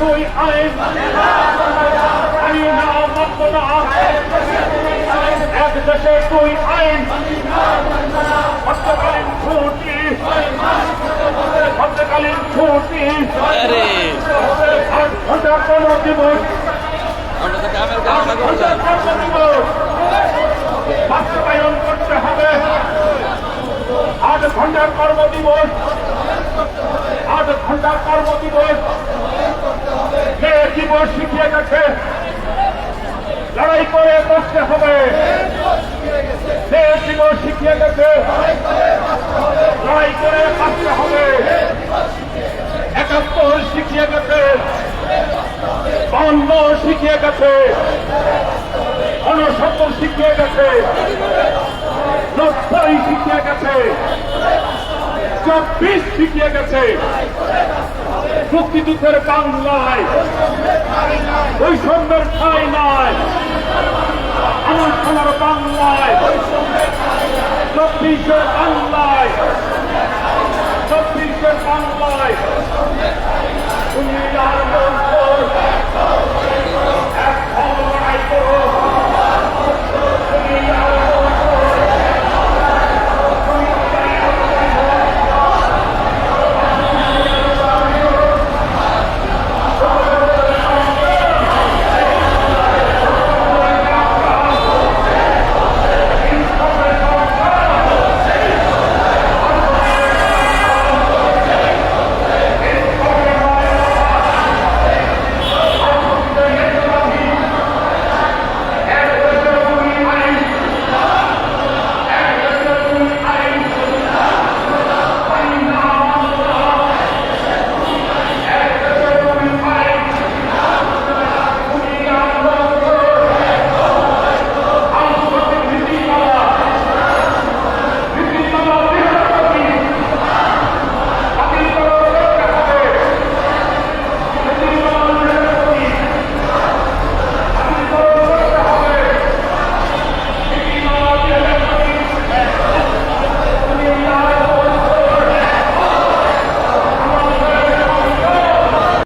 দুই আইন আইন মানব না বাস্তবায়ন করতে হবে আট ঘণ্টার কর্ম দিবস আট ঘণ্টার কর্ম দিবস যে দিবস শিখিয়ে গেছে। লড়াই করে বসতে হবে যে দিবস শিখিয়ে গেছে। লড়াই করে বাঁচতে হবে। শিখিয়ে গেছে। ঊনসত্তর শিখিয়ে গেছে। শিখিয়ে গেছে। চব্বিশ শিখিয়ে গেছে। মুক্তিযুদ্ধের বাংলায়। বৈষম্যের ঠাই নাই আমার বাংলায়। চব্বিশের বাংলায়।